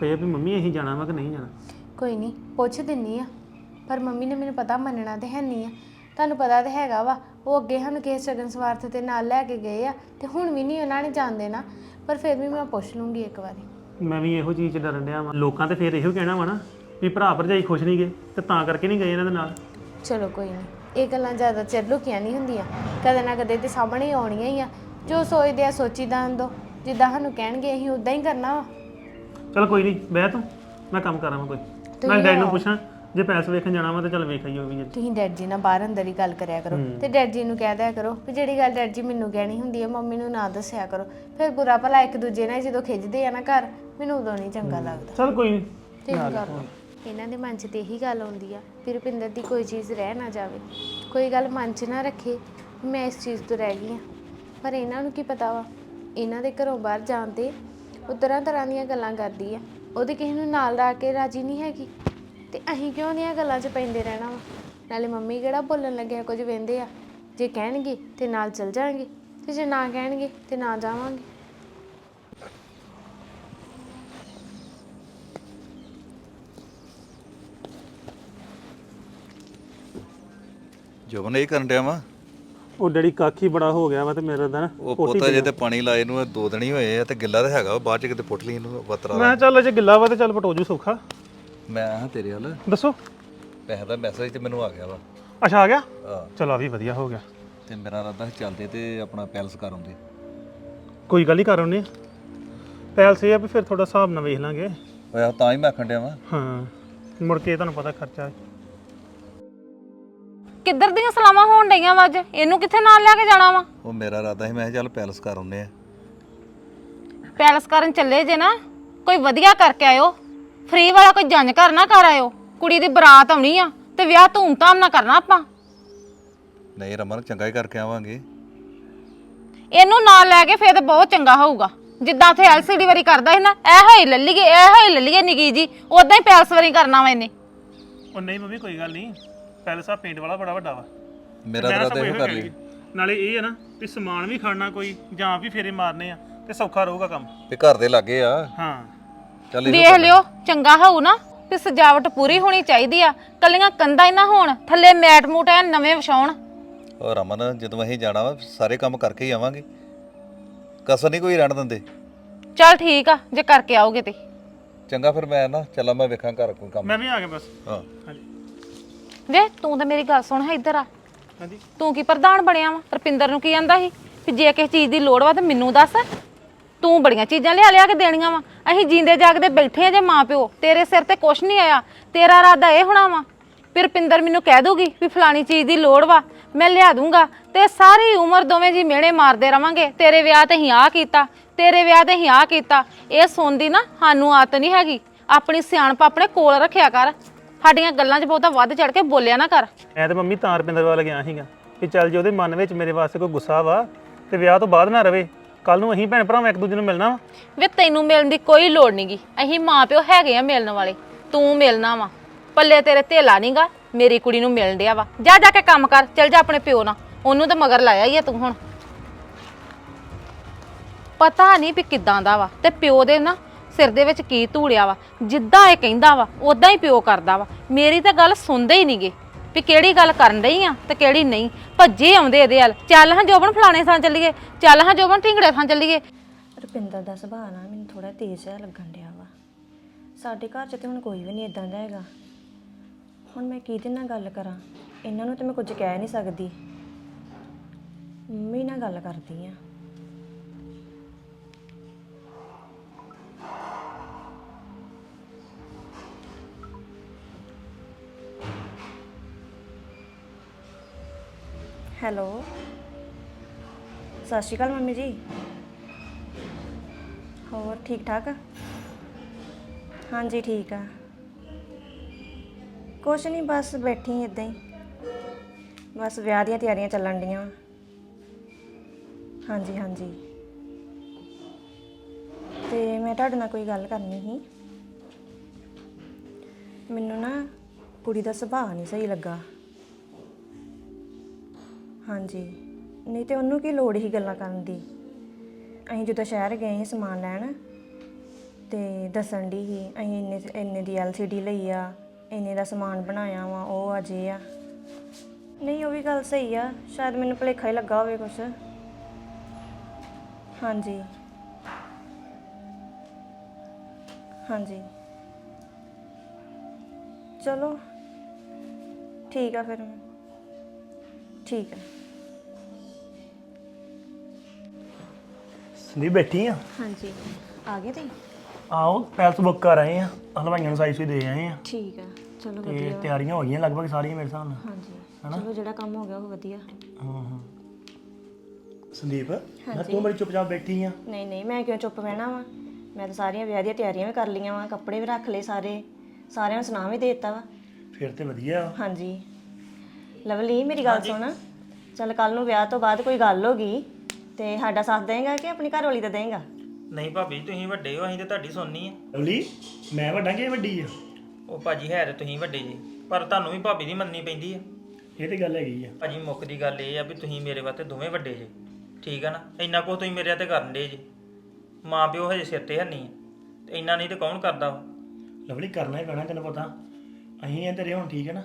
S2: ਕਹੇ ਵੀ ਮੰਮੀ ਅਸੀਂ ਜਾਣਾ ਵਾ ਕਿ ਨਹੀਂ ਜਾਣਾ?
S4: ਕੋਈ ਨਹੀਂ ਪੁੱਛ ਦਿੰਨੀ ਆ। ਪਰ ਮੰਮੀ ਨੇ ਮੈਨੂੰ ਪਤਾ ਮੰਨਣਾ ਤੇ ਹੈ ਨਹੀਂ ਆ। ਤੁਹਾਨੂੰ ਪਤਾ ਤੇ ਹੈਗਾ ਵਾ ਉਹ ਅੱਗੇ ਸਾਨੂੰ ਕਿਸੇ ਸ਼ਗਨ ਸਵਾਰਥ ਤੇ ਨਾਲ ਲੈ ਕੇ ਗਏ ਆ ਤੇ ਹੁਣ ਵੀ ਨਹੀਂ ਉਹਨਾਂ ਨੇ ਜਾਣ ਦੇਣਾ। ਪਰ ਫਿਰ ਵੀ ਮੈਂ ਪੁੱਛ ਲੂੰਗੀ ਇੱਕ ਵਾਰੀ।
S2: ਮੈਂ ਵੀ ਇਹੋ ਚੀਜ਼ 'ਚ ਡਰਨ ਡਿਆ ਵਾਂ। ਲੋਕਾਂ ਤੇ ਫੇਰ ਇਹੋ ਕਹਿਣਾ ਵਾ ਨਾ ਵੀ ਭਰਾ ਭਰਜਾਈ ਖੁਸ਼ ਨਹੀਂ ਗਏ ਤੇ ਤਾਂ ਕਰਕੇ ਨਹੀਂ ਗਏ ਇਹਨਾਂ ਦੇ ਨਾਲ।
S4: ਚਲੋ ਕੋਈ ਨਹੀਂ ਇਹ ਗੱਲਾਂ ਜ਼ਿਆਦਾ ਚਿਰ ਲੁਕੀਆਂ ਨਹੀਂ ਹੁੰਦੀਆਂ। ਕਦੇ ਨਾ ਕਦੇ ਤੇ ਸਾਹਮਣੇ ਆਉਣੀਆਂ ਹੀ ਆ। ਜੋ ਸੋਚਦੇ ਆ ਸੋਚੀ ਦਾਨ ਦੋ। ਜਿੱਦਾਂ ਸਾਨੂੰ ਕਹਿਣਗੇ ਅਸੀਂ ਉਦਾਂ ਹੀ ਕਰਨਾ ਵਾ।
S2: ਚਲ ਕੋਈ ਨਹੀਂ ਬਹਿ ਤੂੰ ਮੈਂ ਕੰਮ ਕਰਾਂ ਵਾ ਕੋਈ। ਮੈਂ ਡੈਡੀ ਨੂੰ ਪੁੱਛਾਂ ਜੇ ਪੈਸੇ ਵੇਖਣ ਜਾਣਾ ਵਾ ਤਾਂ ਚੱਲ ਵੇਖ ਆਈਓ ਵੀ ਅੱਜ।
S4: ਤੁਸੀਂ ਡੈਡ ਜੀ ਨਾਲ ਬਾਹਰ ਅੰਦਰ ਹੀ ਗੱਲ ਕਰਿਆ ਕਰੋ ਤੇ ਡੈਡ ਜੀ ਨੂੰ ਕਹਿ ਦਿਆ ਕਰੋ ਕਿ ਜਿਹੜੀ ਗੱਲ ਡੈਡ ਜੀ ਮੈਨੂੰ ਕਹਿਣੀ ਹੁੰਦੀ ਹੈ ਮੰਮੀ ਨੂੰ ਨਾ ਦੱਸਿਆ ਕਰੋ। ਫਿਰ ਬੁਰਾ ਭਲਾ ਇੱਕ ਦੂਜੇ ਨਾਲ ਜਦੋਂ ਖਿੱਚਦੇ ਆ ਨਾ ਘਰ ਮੈਨੂੰ ਉਦੋਂ ਨਹੀਂ ਚੰਗਾ ਲੱਗਦਾ।
S2: ਚਲ ਕੋਈ ਨਹੀਂ।
S4: ਤੇ ਗੱਲ ਇਹਨਾਂ ਦੇ ਮਨ 'ਚ ਤੇ ਇਹੀ ਗੱਲ ਆਉਂਦੀ ਆ ਵੀ ਰੁਪਿੰਦਰ ਦੀ ਕੋਈ ਚੀਜ਼ ਰਹਿ ਨਾ ਜਾਵੇ। ਕੋਈ ਗੱਲ ਮਨ 'ਚ ਨਾ ਰੱਖੇ ਮੈਂ ਇਸ ਚੀਜ਼ ਤੋਂ ਰਹਿ ਗਈ ਆ। ਪਰ ਇਹਨਾਂ ਨੂੰ ਕੀ ਪਤਾ ਵਾ? ਇਹਨਾਂ ਦੇ ਘਰੋਂ ਬਾਹਰ ਜਾਣ ਤੇ ਉਹ ਤਰ੍ਹਾਂ ਤਰ੍ਹਾਂ ਦੀਆਂ ਗੱਲਾਂ ਕਰਦੀ ਆ। ਉਹਦੇ ਕਿਸੇ ਨੂੰ ਨਾਲ ਰੱਖ ਕੇ ਰਾਜੀ ਨਹੀਂ ਹੈਗੀ। ਤੇ ਅਸੀਂ ਕਿਉਂ ਦੀਆਂ ਗੱਲਾਂ 'ਚ ਪੈਂਦੇ ਰਹਿਣਾ ਵਾ? ਨਾਲੇ ਮੰਮੀ ਕਿਹੜਾ ਬੋਲਣ ਲੱਗਿਆ, ਕੁਝ ਵਹਿੰਦੇ ਆ। ਜੇ ਕਹਿਣਗੇ ਤੇ ਨਾਲ ਚਲ ਜਾਾਂਗੇ ਤੇ ਜੇ ਨਾ ਕਹਿਣਗੇ ਤੇ ਨਾ ਜਾਵਾਂਗੇ।
S5: ਜੋਬਨ, ਇਹ ਕਰਨ ਡਿਆ ਵਾ?
S2: ਉਹ ਡੈਡੀ ਕਾਖੀ ਬੜਾ ਹੋ ਗਿਆ ਵਾ ਤੇ ਮੇਰਾ ਤਾਂ ਨਾ
S5: ਉਹ ਪੋਤਾ ਜੇ ਤੇ ਪਾਣੀ ਲਾਏ ਨੂੰ ਇਹ ਦੋ ਦਿਨ ਹੀ ਹੋਏ ਆ ਤੇ ਗਿੱਲਾ ਤਾਂ ਹੈਗਾ ਬਾਅਦ ਚ ਕਿਤੇ ਪੁੱਟ ਲਈ ਇਹਨੂੰ ਵਤਰਾ
S2: ਮੈਂ ਚੱਲ ਜੇ ਗਿੱਲਾ ਵਾ ਤੇ ਚੱਲ ਪਟੋਜੂ ਸੌਖਾ।
S5: ਮੈਂ ਹਾਂ ਤੇਰੇ ਵੱਲ।
S2: ਦੱਸੋ।
S5: ਪੈਸੇ ਦਾ ਮੈਸੇਜ ਤੇ ਮੈਨੂੰ ਆ ਗਿਆ ਵਾ।
S2: ਅੱਛਾ ਆ ਗਿਆ?
S5: ਆ
S2: ਚਲੋ ਆ ਵੀ ਵਧੀਆ ਹੋ ਗਿਆ।
S5: ਤੇ ਮੇਰਾ ਇਰਾਦਾ ਸੀ ਚੱਲਦੇ ਤੇ ਆਪਣਾ ਪੈਲਸ ਕਰ ਆਉਂਦੇ।
S2: ਕੋਈ ਗੱਲ ਨਹੀਂ ਕਰ ਆਉਂਦੇ ਆ। ਪੈਲ ਸੇ ਆ ਵੀ ਫਿਰ ਥੋੜਾ ਹਿਸਾਬ ਨਾਲ ਵੇਖ ਲਾਂਗੇ।
S5: ਓਏ ਆਹ ਤਾਂ ਹੀ ਮੈਂ ਆਖਣ ਡਿਆ ਵਾ।
S2: ਹਾਂ। ਮੁੜ ਕੇ ਤੁਹਾਨੂੰ ਪਤਾ ਖਰਚਾ
S3: ਕਿੱਧਰ ਦੀਆਂ ਸਲਾਮਾਂ ਹੋਣ ਡਈਆਂ ਵਾ ਅੱਜ? ਇਹਨੂੰ ਕਿੱਥੇ ਨਾਲ ਲੈ ਕੇ ਜਾਣਾ ਵਾ?
S5: ਉਹ ਮੇਰਾ ਇਰਾਦਾ ਸੀ ਮੈਂ ਕਿਹਾ ਚੱਲ ਪੈਲਸ ਕਰ ਆਉਂਦੇ ਆ।
S3: ਪੈਲਸ ਕਰਨ ਚੱਲੇ ਜੇ ਨਾ ਕੋਈ ਵਧੀਆ ਕਰਕੇ ਆਇਓ। ਫ੍ਰੀ ਵਾਲਾ ਕੋਈ ਜੰਜ ਘਰ ਨਾ ਕਰ ਆਇਓ। ਕੁੜੀ ਦੀ ਬਰਾਤ ਆਉਣੀ ਆ ਤੇ ਵਿਆਹ ਧੂਮ-ਧਾਮ ਨਾਲ ਕਰਨਾ ਆਪਾਂ।
S5: ਨਹੀਂ ਰਮਨ ਚੰਗਾ ਹੀ ਕਰਕੇ ਆਵਾਂਗੇ।
S3: ਇਹਨੂੰ ਨਾਲ ਲੈ ਕੇ ਫੇਰ ਤੇ ਬਹੁਤ ਚੰਗਾ ਹੋਊਗਾ। ਜਿੱਦਾਂ ਉੱਥੇ ਐਲਸੀਡੀ ਵਾਰੀ ਕਰਦਾ ਸੀ ਨਾ ਇਹੋ ਹੀ ਲੱਲੀਏ ਇਹੋ ਹੀ ਲੱਲੀਏ ਨਿੱਕੀ ਜੀ। ਉਦਾਂ ਹੀ ਪੈਲਸ ਵਾਰੀ ਕਰਨਾ ਵਾ ਇਹਨੇ।
S2: ਉਹ ਨਹੀਂ ਮੰਮੀ ਕੋਈ ਗੱਲ ਨਹੀਂ। ਪੈਲਸ ਆ ਪੇਂਟ ਵਾਲਾ ਬੜਾ ਵੱਡਾ ਵਾ।
S5: ਮੇਰਾ
S2: ਮੈਂ
S5: ਇਰਾਦਾ
S2: ਸਭ
S5: ਇਹੋ
S2: ਇਹੋ
S5: ਕਰ ਲਈ।
S2: ਨਾਲੇ ਇਹ ਹੈ ਨਾ ਵੀ ਸਮਾਨ ਵੀ ਖੜਨਾ ਕੋਈ ਜਾਂ ਵੀ ਫੇਰੇ ਮਾਰਨੇ ਆ ਤੇ ਸੌਖਾ ਰਹੂਗਾ ਕੰਮ।
S5: ਵੀ ਘਰ ਦੇ ਲੱਗੇ ਆ।
S2: ਹਾਂ।
S5: ਚੱਲ ਇਹੋ
S3: ਵੇਖ ਲਿਓ ਚੰਗਾ ਹੋਊ ਨਾ ਵੀ ਸਜਾਵਟ ਪੂਰੀ ਹੋਣੀ ਚਾਹੀਦੀ ਆ। ਕੱਲੀਆਂ ਕੰਧਾਂ ਹੀ ਨਾ ਹੋਣ ਥੱਲੇ ਮੈਟ ਮੂਟ ਐ ਨਵੇਂ ਵਿਛਾਉਣ।
S5: ਔਰ ਰਮਨ ਜਦੋਂ ਅਸੀਂ ਜਾਣਾ ਵਾ ਸਾਰੇ ਕੰਮ ਕਰਕੇ ਹੀ ਆਵਾਂਗੇ। ਕਸਰ ਨਹੀਂ ਕੋਈ ਰਹਿਣ ਦਿੰਦੇ।
S3: ਚੱਲ ਠੀਕ ਆ ਜੇ ਕਰਕੇ ਆਓਗੇ ਤੇ।
S5: ਚੰਗਾ ਫਿਰ ਮੈਂ ਨਾ ਚੱਲਾਂ ਮੈਂ ਵੇਖਾਂ ਘਰ ਕੋਈ ਕੰਮ।
S2: ਮੈਂ ਵੀ ਆ ਗਿਆ ਬਸ।
S5: ਹਾਂ।
S3: ਵੇ ਤੂੰ ਤਾਂ ਮੇਰੀ ਗੱਲ ਸੁਣ ਹੈ ਇੱਧਰ ਆ।
S2: ਹਾਂਜੀ।
S3: ਤੂੰ ਕੀ ਪ੍ਰਧਾਨ ਬਣਿਆ ਵਾ? ਰਪਿੰਦਰ ਨੂੰ ਕੀ ਆਂਦਾ ਸੀ? ਕਿ ਜੇ ਕਿਸੇ ਚੀਜ਼ ਦੀ ਲੋੜ ਵਾ ਤੇ ਮੈਨੂੰ ਦੱਸ। ਤੂੰ ਬੜੀਆਂ ਚੀਜ਼ਾਂ ਲਿਆ ਲਿਆ ਕੇ ਦੇਣੀਆਂ ਵਾ। ਅਸੀਂ ਜੀਂਦੇ ਜਾਗਦੇ ਬੈਠੇ ਆ ਜੇ ਮਾਂ ਪਿਓ ਤੇਰੇ ਸਿਰ ਤੇ ਕੁਛ ਨਹੀਂ ਆਇਆ। ਤੇਰਾ ਇਰਾਦਾ ਇਹ ਹੋਣਾ ਵਾ। ਫਿਰ ਰਪਿੰਦਰ ਮੈਨੂੰ ਕਹਿ ਦੂਗੀ ਵੀ ਫਲਾਣੀ ਚੀਜ਼ ਦੀ ਲੋੜ ਵਾ। ਮੈਂ ਲਿਆ ਦੂੰਗਾ। ਤੇ ਸਾਰੀ ਉਮਰ ਦੋਵੇਂ ਜੀ ਮਿਹਣੇ ਮਾਰਦੇ ਰਵਾਂਗੇ। ਤੇਰੇ ਵਿਆਹ ਤੇ ਅਸੀਂ ਆਹ ਕੀਤਾ। ਤੇਰੇ ਵਿਆਹ ਤੇ ਅਸੀਂ ਆਹ ਕੀਤਾ। ਇਹ ਸੁਣਦੀ ਨਾ ਸਾਨੂੰ ਆਦਤ ਨਹੀਂ ਹੈਗੀ। ਆਪਣੀ ਸਿਆਣਪ ਆਪਣੇ ਕੋਲ ਰੱਖਿਆ ਕਰ। ਸਾਡੀਆਂ ਗੱਲਾਂ 'ਚ ਬਹੁਤਾ ਵੱਧ ਚੜ ਕੇ ਬੋਲਿਆ ਨਾ ਕਰ।
S2: ਮੈਂ ਤੇ ਮੰਮੀ ਤਾਂ ਰਪਿੰਦਰ ਵੱਲ ਗਿਆ ਸੀਗਾ ਕਿ ਚੱਲ ਜੇ ਉਹਦੇ ਮਨ ਵਿੱਚ ਮੇਰੇ ਵਾਸਤੇ ਕੋਈ ਗੁੱਸਾ ਵਾ ਤੇ ਵਿਆਹ ਤੋਂ ਬਾਅਦ ਨਾ ਰਵੇ ਕੱਲ ਨੂੰ ਅਸੀਂ ਭੈਣ ਭਰਾਵਾਂ ਇੱਕ ਦੂਜੇ ਨੂੰ ਮਿਲਣਾ ਵਾ।
S3: ਵੇ ਤੈਨੂੰ ਮਿਲਣ ਦੀ ਕੋਈ ਲੋੜ ਨਹੀਂਗੀ ਅਸੀਂ ਮਾਂ ਪਿਓ ਹੈਗੇ ਆ ਮਿਲਣ ਵਾਲੇ ਤੂੰ ਮਿਲਣਾ ਵਾ। ਪੱਲੇ ਤੇਰੇ ਧੇਲਾ ਨਹੀਂਗਾ ਮੇਰੀ ਕੁੜੀ ਨੂੰ ਮਿਲਣ ਡਿਆ ਵਾ। ਜਾ ਜਾ ਕੇ ਕੰਮ ਕਰ ਚੱਲ ਜਾ ਆਪਣੇ ਪਿਓ ਨਾਲ। ਉਹਨੂੰ ਤਾਂ ਮਗਰ ਲਾਇਆ ਹੀ ਆ ਤੂੰ ਹੁਣ। ਪਤਾ ਨਹੀਂ ਵੀ ਕਿੱਦਾਂ ਦਾ ਵਾ। ਤੇ ਪਿਓ ਦੇ ਨਾ ਸਿਰ ਦੇ ਵਿੱਚ ਕੀ ਧੂੜਿਆ ਵਾ, ਜਿੱਦਾਂ ਇਹ ਕਹਿੰਦਾ ਵਾ ਉਦਾਂ ਹੀ ਪਿਓ ਕਰਦਾ ਵਾ। ਮੇਰੀ ਤਾਂ ਗੱਲ ਸੁਣਦੇ ਹੀ ਨਹੀਂਗੇ ਵੀ ਕਿਹੜੀ ਗੱਲ ਕਰਨ ਡਈ ਆ ਤੇ ਕਿਹੜੀ ਨਹੀਂ। ਭੱਜੇ ਆਉਂਦੇ ਇਹਦੇ ਵੱਲ। ਚੱਲ ਹਾਂ ਜੋਬਨ ਫਲਾਣੇ ਥਾਂ ਚੱਲੀਏ, ਚੱਲ ਹਾਂ ਜੋਬਨ ਢਿੰਗੜੇ ਥਾਂ ਚੱਲੀਏ।
S6: ਰੁਪਿੰਦਰ ਦਾ ਸੁਭਾਅ ਨਾ ਮੈਨੂੰ ਥੋੜਾ ਤੇਜ਼ ਜਿਹਾ ਲੱਗਣ ਡਿਆ ਵਾ। ਸਾਡੇ ਘਰ 'ਚ ਤੇ ਹੁਣ ਕੋਈ ਵੀ ਨਹੀਂ ਇਦਾਂ ਦਾ ਹੈਗਾ। ਹੁਣ ਮੈਂ ਕਿਹਦੇ ਨਾਲ ਗੱਲ ਕਰਾਂ? ਇਹਨਾਂ ਨੂੰ ਤੇ ਮੈਂ ਕੁਝ ਕਹਿ ਨਹੀਂ ਸਕਦੀ। ਮੰਮੀ ਨਾਲ ਗੱਲ ਕਰਦੀ ਆ। ਹੈਲੋ। ਸਤਿ ਸ਼੍ਰੀ ਅਕਾਲ ਮੰਮੀ ਜੀ। ਹੋਰ ਠੀਕ ਠਾਕ? ਹਾਂਜੀ, ਠੀਕ ਆ। ਕੁਛ ਨਹੀਂ ਬਸ ਬੈਠੀ ਇਦਾਂ ਹੀ। ਬਸ ਵਿਆਹ ਦੀਆਂ ਤਿਆਰੀਆਂ ਚੱਲਣ ਡੀਆਂ। ਹਾਂਜੀ ਹਾਂਜੀ। ਤੇ ਮੈਂ ਤੁਹਾਡੇ ਨਾਲ ਕੋਈ ਗੱਲ ਕਰਨੀ ਸੀ। ਮੈਨੂੰ ਨਾ ਕੁੜੀ ਦਾ ਸੁਭਾਅ ਨਹੀਂ ਸਹੀ ਲੱਗਾ। ਹਾਂਜੀ। ਨਹੀਂ ਤੇ ਉਹਨੂੰ ਕੀ ਲੋੜ ਹੀ ਗੱਲਾਂ ਕਰਨ ਦੀ? ਅਸੀਂ ਜਦੋਂ ਸ਼ਹਿਰ ਗਏ ਸੀ ਸਮਾਨ ਲੈਣ ਤੇ ਦੱਸਣ ਦੀ ਸੀ, ਅਸੀਂ ਇੰਨੇ ਇੰਨੇ ਦੀ LCD ਲਈ ਆ, ਇੰਨੇ ਦਾ ਸਮਾਨ ਬਣਾਇਆ ਵਾ, ਉਹ ਆ ਜੇ ਆ। ਨਹੀਂ, ਉਹ ਵੀ ਗੱਲ ਸਹੀ ਆ, ਸ਼ਾਇਦ ਮੈਨੂੰ ਭੁਲੇਖਾ ਹੀ ਲੱਗਾ ਹੋਵੇ ਕੁਛ। ਹਾਂਜੀ। ਹਾਂਜੀ। ਚਲੋ, ਠੀਕ ਆ ਫਿਰ। ਠੀਕ ਆ।
S7: ਸੰਦੀਪ ਬੈਠੀ ਆ।
S6: ਹਾਂਜੀ। ਆ ਗਏ ਤੁਸੀਂ?
S7: ਆਓ ਪੈਲਸ ਬੁੱਕ ਕਰ ਆਏ ਆ। ਹਲਵਾਈਆਂ ਨੂੰ ਦੇ ਆਏ ਆ।
S6: ਠੀਕ ਆ। ਚਲੋ
S7: ਤੇ
S6: ਵਧੀਆ।
S7: ਤਿਆਰੀਆਂ ਹੋ ਗਈਆਂ ਲਗਭਗ ਸਾਰੀਆਂ ਮੇਰੇ ਹਿਸਾਬ ਨਾਲ।
S6: ਹਾਂਜੀ। ਚਲੋ ਜਿਹੜਾ ਕੰਮ ਹੋ ਗਿਆ ਉਹ ਵਧੀਆ।
S7: ਹਾਂ ਹਾਂ। ਸੰਦੀਪ ਮੈਂ ਤੂੰ ਬੜੀ ਚੁੱਪਚਾਪ ਬੈਠੀ ਆ।
S6: ਨਹੀਂ ਨਹੀਂ ਮੈਂ ਕਿਉਂ ਚੁੱਪ ਬਹਿਣਾ ਵਾ? ਮੈਂ ਤਾਂ ਸਾਰੀਆਂ ਵਿਆਹ ਦੀਆਂ ਤਿਆਰੀਆਂ ਵੀ ਕਰ ਲਈਆਂ ਵਾ। ਕੱਪੜੇ ਵੀ ਰੱਖ ਲਏ ਸਾਰੇ। ਸਾਰਿਆਂ ਨੂੰ ਸੁਣਾ ਵੀ ਦੇ ਦਿੱਤਾ ਵਾ।
S7: ਫਿਰ ਤੇ ਵਧੀਆ।
S6: ਹਾਂਜੀ। ਲਵਲੀ ਮੇਰੀ ਗੱਲ ਸੁਣ। ਚੱਲ ਕੱਲ ਨੂੰ ਵਿਆਹ ਤੋਂ ਬਾਅਦ ਕੋਈ ਗੱਲ ਹੋ ਗਈ। ਤੇ ਸਾਡਾ ਸਾਥ ਦੇਂਗਾ ਕਿ ਆਪਣੀ ਘਰ ਵਾਲੀ ਦਾ ਦੇਂਗਾ
S8: ਨਹੀਂ ਭਾਬੀ ਤੁਸੀਂ ਵੱਡੇ ਹੋ ਅਸੀਂ ਤੇ ਤੁਹਾਡੀ ਸੁਣਨੀ ਆ।
S7: ਲਵਲੀ ਮੈਂ ਵੱਡਾ ਕਿ ਇਹ ਵੱਡੀ ਆ?
S8: ਉਹ ਭਾਜੀ ਹੈ ਤੇ ਤੁਸੀਂ ਵੱਡੇ ਜੀ ਪਰ ਤੁਹਾਨੂੰ ਵੀ ਭਾਬੀ ਦੀ ਮੰਨਣੀ ਪੈਂਦੀ ਆ।
S7: ਇਹ ਤੇ ਗੱਲ ਹੈਗੀ ਆ।
S8: ਭਾਜੀ ਮੁੱਖ ਦੀ ਗੱਲ ਇਹ ਆ ਵੀ ਤੁਸੀਂ ਮੇਰੇ ਵਾਸਤੇ ਦੋਵੇਂ ਵੱਡੇ ਜੇ ਠੀਕ ਆ ਨਾ? ਇੰਨਾ ਕੁ ਤੁਸੀਂ ਮੇਰੇ ਤੇ ਕਰਨ ਦੇ ਜੀ। ਮਾਂ ਪਿਓ ਹਜੇ ਸਿਰ ਤੇ ਹੰਨੀ ਤੇ ਇੰਨਾ ਨਹੀਂ ਤੇ ਕੌਣ ਕਰਦਾ ਵਾ?
S7: ਲਵਲੀ ਕਰਨਾ ਹੀ ਪੈਣਾ ਤੈਨੂੰ ਪਤਾ। ਅਸੀਂ ਆ ਤੇਰੇ ਹੁਣ ਠੀਕ ਹੈ ਨਾ।